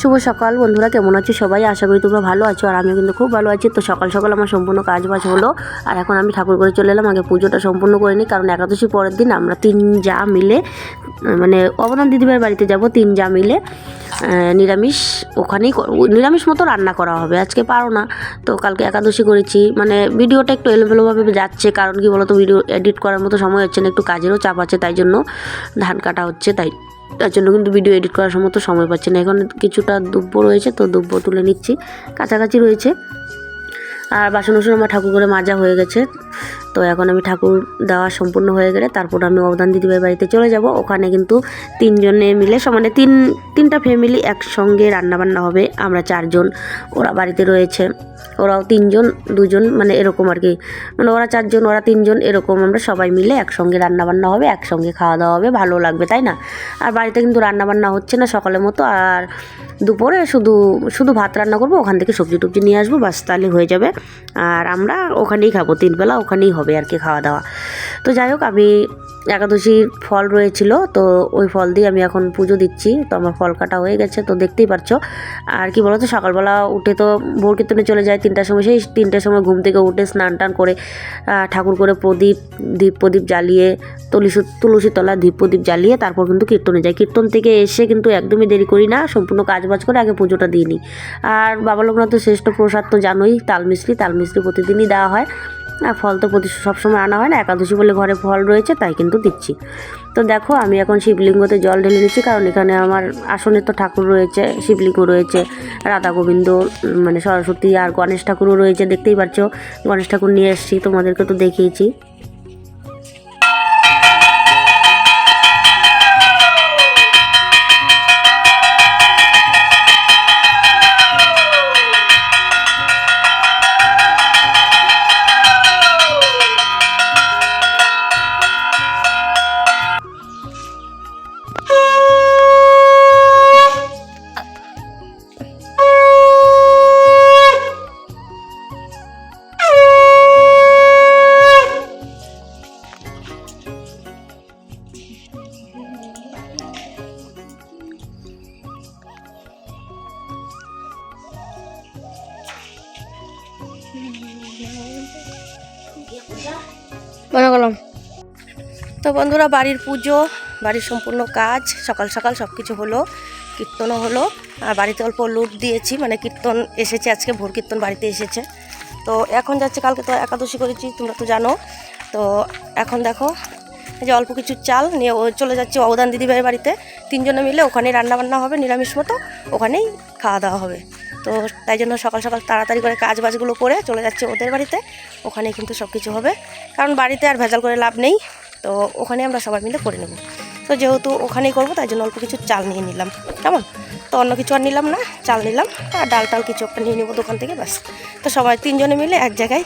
শুভ সকাল বন্ধুরা, কেমন আছো সবাই? আশা করি তোমরা ভালো আছো আর আমিও কিন্তু খুব ভালো আছি। তো সকাল সকাল আমার সম্পূর্ণ কাজ বাজ হলো আর এখন আমি ঠাকুর করে চলে এলাম। আগে পুজোটা সম্পূর্ণ করে নিই, কারণ একাদশী পরের দিন আমরা তিন যা মিলে মানে অবদান দিদিভাইয়ের বাড়িতে যাব তিন যা মিলে নিরামিষ ওখানেই নিরামিষ মতো রান্না করা হবে। আজকে পারো না, তো কালকে একাদশী করেছি। মানে ভিডিওটা একটু এলোমেলোভাবে যাচ্ছে, কারণ কি বলতো, ভিডিও এডিট করার মতো সময় হচ্ছে না, একটু কাজেরও চাপ আছে, তাই জন্য ধান কাটা হচ্ছে, তাই তার জন্য কিন্তু ভিডিও এডিট করার সময় তো সময় পাচ্ছি না। এখন কিছুটা দুব্ব রয়েছে, তো দুব্ব তুলে নিচ্ছি। কাছাকাছি রয়েছে। আর বাসন উসন আমার ঠাকুর করে মাজা হয়ে গেছে। তো এখন আমি ঠাকুর দেওয়া সম্পূর্ণ হয়ে গেলে তারপর আমি অবদান দিদিভাই বাড়িতে চলে যাব। ওখানে কিন্তু তিনজনে মিলে সমানে তিন, তিনটা ফ্যামিলি একসঙ্গে রান্নাবান্না হবে। আমরা চারজন, ওরা বাড়িতে রয়েছে। ওরাও তিনজন, দুজন মানে এরকম আর কি। মানে ওরা চারজন, ওরা তিনজন, এরকম আমরা সবাই মিলে একসঙ্গে রান্নাবান্না হবে, একসঙ্গে খাওয়া দাওয়া হবে, ভালো লাগবে, তাই না? আর বাড়িতে কিন্তু রান্নাবান্না হচ্ছে না সকালের মতো, আর দুপুরে শুধু শুধু ভাত রান্না করব, ওখান থেকে সবজি টবজি নিয়ে আসব, বাস তাহলে হয়ে যাবে। আর আমরা ওখানেই খাব, তিনবেলা ওখানেই হবে আর কি খাওয়া দাওয়া। তো যাই হোক, আমি একাদশীর ফল রয়েছিল, তো ওই ফল দিয়ে আমি এখন পুজো দিচ্ছি। তো আমার ফল কাটা হয়ে গেছে, তো দেখতেই পারছ। আর কি বলতো, সকালবেলা উঠে তো ভোর কীর্তনে চলে যায় তিনটার সময়, সেই তিনটার সময় ঘুম থেকে উঠে স্নান টান করে ঠাকুর করে প্রদীপ, দীপ প্রদীপ জ্বালিয়ে, তুলসী তুলসী তলা দীপ প্রদীপ জ্বালিয়ে তারপর কিন্তু কীর্তনে যাই। কীর্তন থেকে এসে কিন্তু একদমই দেরি করি না, সম্পূর্ণ কাজ বাজ করে আগে পুজোটা দিই নিই। আর বাবা লোকনাথের শ্রেষ্ঠ প্রসাদ তো জানোই, তাল মিষ্টি তাল মিষ্টি প্রতিদিনই দেওয়া হয়। আর ফল তো প্রতি সবসময় আনা হয় না, একাদশী বলে ঘরে ফল রয়েছে, তাই কিন্তু দিচ্ছি। তো দেখো, আমি এখন শিবলিঙ্গতে জল ঢেলে নিচ্ছি কারণ এখানে আমার আসনে তো ঠাকুর রয়েছে, শিবলিঙ্গ রয়েছে, রাধা গোবিন্দ মানে সরস্বতী আর গণেশ ঠাকুরও রয়েছে, দেখতেই পাচ্ছ গণেশ ঠাকুর নিয়ে এসছি, তোমাদেরকে তো দেখিয়েছি। মনে করলাম। তো বন্ধুরা, বাড়ির পুজো, বাড়ির সম্পূর্ণ কাজ, সকাল সকাল সব কিছু হলো, কীর্তনও হলো। আর বাড়িতে অল্প লুট দিয়েছি মানে কীর্তন এসেছে আজকে, ভোর কীর্তন বাড়িতে এসেছে। তো এখন যাচ্ছে, কালকে তো একাদশী করেছি, তোমরা তো জানো। তো এখন দেখো যে অল্প কিছু চাল নিয়ে ও চলে যাচ্ছে অবদান দিদিভাইয়ের বাড়িতে। তিনজনে মিলে ওখানেই রান্নাবান্না হবে, নিরামিষ মতো ওখানেই খাওয়া দাওয়া হবে। তো তাই জন্য সকাল সকাল তাড়াতাড়ি করে কাজ বাজগুলো করে চলে যাচ্ছে ওদের বাড়িতে। ওখানেই কিন্তু সব কিছু হবে। কারণ বাড়িতে আর ভেজাল করে লাভ নেই। তো ওখানে আমরা সবাই মিলে করে নেব। তো যেহেতু ওখানেই করব, তাই জন্য অল্প কিছু চাল নিয়ে নিলাম। কেমন? তো অন্য কিছু আর নিলাম না, চাল নিলাম আর ডাল টাল কিছু একটা নিয়ে নেব দোকান থেকে ব্যাস। তো সবাই তিনজনে মিলে এক জায়গায়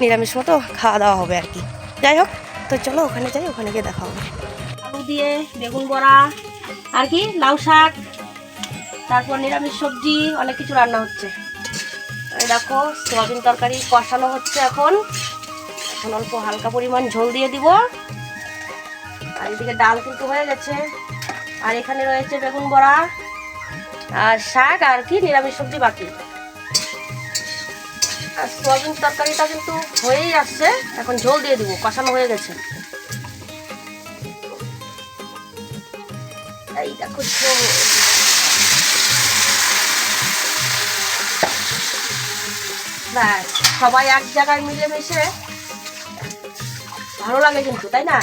নিরামিষ মতো খাওয়া দাওয়া হবে আর কি। যাই হোক তো চলো ওখানে যাই, ওখানে গিয়ে দেখা হবে। আলু দিয়ে বেগুন বড়া, আর কি, লাউ শাক, তারপর নিরামিষ সবজি, অনেক কিছু রান্না হচ্ছে। দেখো, সোয়াবিন তরকারি কষানো হচ্ছে এখন। এখন অল্প হালকা পরিমাণ ঝোল দিয়ে দিব। আর এদিকে ডাল কিন্তু হয়ে গেছে। আর এখানে রয়েছে বেগুন বড়া, আর শাক, আর কি, নিরামিষ সবজি বাকি। আর সোয়াবিন তরকারিটা কিন্তু হয়েই আসছে। এখন ঝোল দিয়ে দিব, কষানো হয়ে গেছে। এই দেখো ঝোল। সবাই এক জায়গায় মিলে মিলেমিশে ভালো লাগে কিন্তু, তাই না?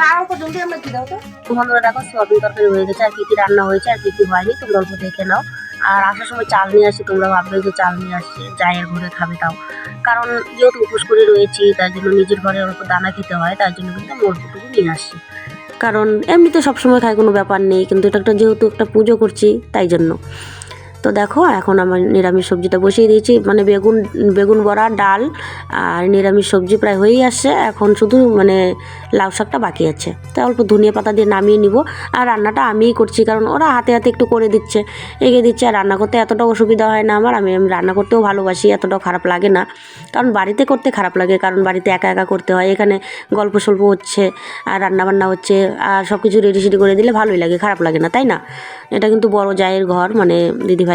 আর অল্প জলদি আমরা কি দাও তো? বন্ধুরা দেখো, সয়াবিন তরকারি হয়ে গেছে, আর কি কি রান্না হয়েছে, আর কি কি হয়নি, তোমরা দেখে নাও। আর আসার সময় চাল নিয়ে আসি, তোমরা ভাববে যে চাল নিয়ে আসছি জায়ের ঘরে খাবে তাও। কারণ যেহেতু উপোস করে রয়েছি, তার জন্য নিজের ঘরে অল্প দানা খেতে হয়, তার জন্য কিন্তু অল্পটুকু নিয়ে আসছি কারণ এমনিতে সবসময় খায় কোনো ব্যাপার নেই, কিন্তু এটা একটা যেহেতু একটা পুজো করছি, তাই জন্য। তো দেখো এখন আমার নিরামিষ সবজিটা বসিয়ে দিয়েছি। মানে বেগুন বেগুন বড়া, ডাল আর নিরামিষ সবজি প্রায় হয়েই আসছে। এখন শুধু মানে লাউ শাকটা বাকি আছে। তো অল্প ধনিয়া পাতা দিয়ে নামিয়ে নিব। আর রান্নাটা আমিই করছি, কারণ ওরা হাতে হাতে একটু করে দিচ্ছে। এগিয়ে দিচ্ছে, আর রান্না করতে এতটা অসুবিধা হয় না আমার। আমি রান্না করতেও ভালোবাসি, এতটাও খারাপ লাগে না। কারণ বাড়িতে করতে খারাপ লাগে, কারণ বাড়িতে একা একা করতে হয়। এখানে গল্প সল্প হচ্ছে, আর রান্না বান্না হচ্ছে, আর সব কিছু রেডি সেডি করে দিলে ভালোই লাগে, খারাপ লাগে না, তাই না? এটা কিন্তু বড় জায়ের ঘর মানে দিদিভাই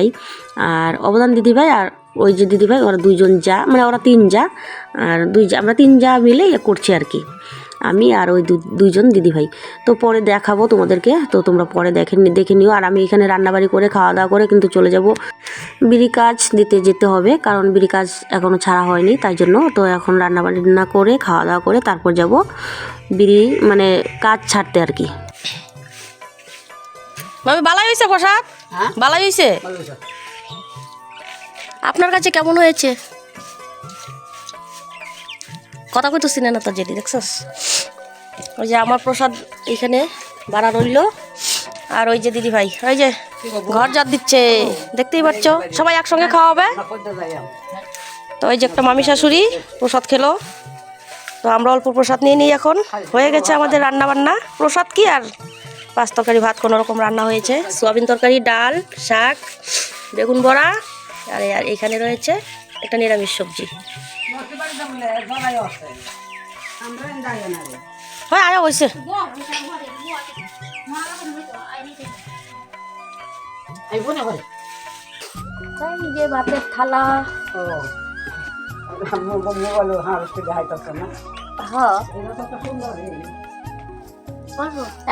আর অবদান দিদিভাই আর ওই যে দিদিভাই ওরা দুইজন যা মানে ওরা তিন যা। আর দুই যা, আমরা তিন যা মিলে ইয়ে করছি আর কি। আমি আর ওই দুইজন দিদিভাই তো পরে দেখাবো তোমাদেরকে। তো তোমরা পরে দেখে দেখে নিও। আর আমি এখানে রান্নাবাড়ি করে খাওয়া দাওয়া করে কিন্তু চলে যাব। বিড়ি কাজ দিতে যেতে হবে, কারণ বিড়ি কাজ এখনও ছাড়া হয়নি, তাই জন্য। তো এখন রান্নাবাড়ি না করে খাওয়া দাওয়া করে তারপর যাব বিড়ি মানে কাজ ছাড়তে আর কি। বালাই হয়েছে প্রসাদ? বালাই হয়েছে? আপনার কাছে কেমন হয়েছে? কথা কইতেছি না তো জেদি দেখছস? ওই যে আমার প্রসাদ এখানে বাড়া রইল আর ওই যে দিদি ভাই ওই যে ঘর জাত দিচ্ছে দেখতেই পাচ্ছ? সবাই একসঙ্গে খাওয়া হবে তো ওই যে একটা মামি শাশুড়ি প্রসাদ খেলো। তো আমরা অল্প প্রসাদ নিয়ে নিই এখন। হয়ে গেছে আমাদের রান্না বান্না প্রসাদ কি আর? পাঁচ তরকারি ভাত কোনো রকম রান্না হয়েছে। সোয়াবিন তরকারি ডাল শাক বেগুন বড়া আর আর এখানে রয়েছে একটা নিরামিষ সবজি। হয় আয়া হয়েছে যে ভাতের থালা। হ্যাঁ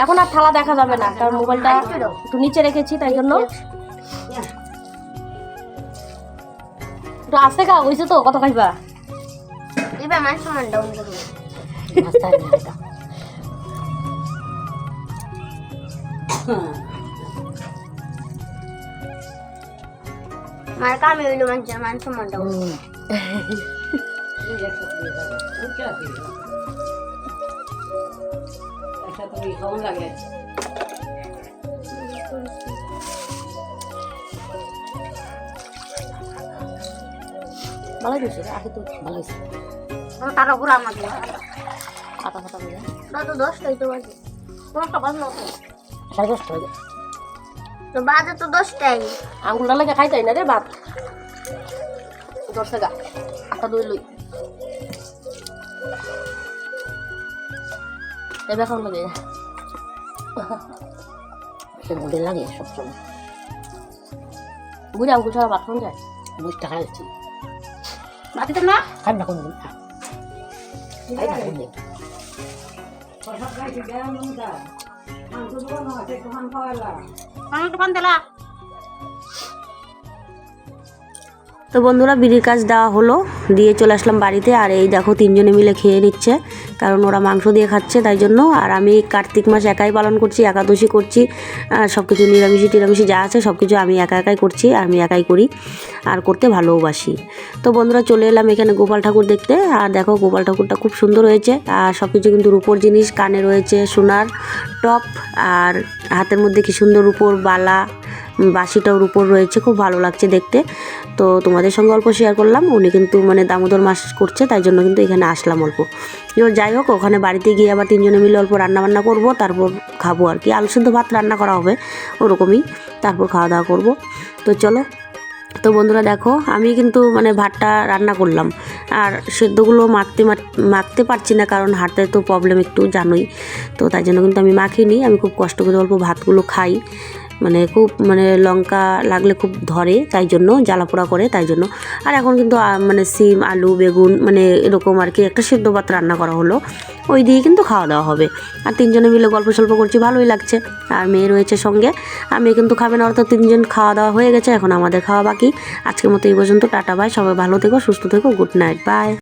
এখন আর থালা দেখা যাবে না কারণ মোবাইলটা একটু নিচে রেখেছি তাই জন্য। একটু আস্তে খাওয়া তো কত খাইবা? এবার আমার সমান ডাউন করব মার কামে হইল মানুষের মান সমান ডাউন ভালো হয়েছে আগে তো ভালো হয়েছে তারা পুরো আমাকে আটা ফাটা করে তো দশটা হইতে বাজে কোনটা বাজলো সাড়ে দশটা হয়ে যায় তো বাজে তো দশটাই আঙুলটা লাগে খাইতাই না রে ভাত দশ টাকা আটটা দই লই এবার এখন লাগে সে বুড়ে লাগে সবসময় বুঝে আঙুল ছাড়া খাওয়ান যায় বুঝতে খাইছি বাতিতে না খাই না কোনদিন খাই না কোনদিন আমি তো পান্তেলা তো বন্ধুরা, বিড়ির কাজ দেওয়া হলো। দিয়ে চলে আসলাম বাড়িতে। আর এই দেখো, তিনজনে মিলে খেয়ে নিচ্ছে। কারণ ওরা মাংস দিয়ে খাচ্ছে, তাই জন্য। আর আমি কার্তিক মাস একাই পালন করছি, একাদশী করছি। সব কিছু নিরামিষি টিরামিষি যা আছে সব কিছু আমি একা একাই করছি, আর আমি একাই করি। আর করতে ভালোবাসি। তো বন্ধুরা, চলে এলাম এখানে গোপাল ঠাকুর দেখতে। আর দেখো, গোপাল ঠাকুরটা খুব সুন্দর হয়েছে। আর সব কিছু কিন্তু রূপোর জিনিস, কানে রয়েছে সোনার টপ। আর হাতের মধ্যে কি সুন্দর রূপোর বালা। বাসিটাও উপর রয়েছে, খুব ভালো লাগছে দেখতে। তো তোমাদের সঙ্গে অল্প শেয়ার করলাম, উনি কিন্তু মানে দামোদর মাস করছে, তাই জন্য কিন্তু এখানে আসলাম অল্প। এবার যাই হোক, ওখানে বাড়িতে গিয়ে আবার তিনজনে মিলে অল্প রান্না বান্না করব, তারপর খাব আর কি। আলু সিদ্ধ ভাত রান্না করা হবে, ওরকমই। তারপর খাওয়া দাওয়া করব। তো চলো, তো বন্ধুরা দেখো, আমি কিন্তু মানে ভাতটা রান্না করলাম। আর সেদ্ধগুলো মাখতে মাখ- মাখতে পারছি না, কারণ হাতে তো প্রবলেম একটু জানোই। তো তাই জন্য কিন্তু আমি মাখিনি, আমি খুব কষ্ট করে অল্প ভাতগুলো খাই। মানে খুব মানে লঙ্কা লাগলে খুব ধরে, তাই জন্য জ্বালা পোড়া করে, তাই জন্য। আর এখন কিন্তু মানে সিম, আলু, বেগুন মানে এরকম আর কি একটা সেদ্ধ ভাত রান্না করা হলো। ওই দিয়ে কিন্তু খাওয়া দাওয়া হবে। আর তিনজনে মিলে গল্প সল্প করছি, ভালোই লাগছে। আর মেয়ে রয়েছে সঙ্গে। আর মেয়ে কিন্তু খাবে না অর্থাৎ তিনজন খাওয়া দাওয়া হয়ে গেছে, এখন আমাদের খাওয়া বাকি। আজকের মতো এই পর্যন্ত, টাটা বাই সবাই ভালো থেকো, সুস্থ থেকো গুড নাইট বাই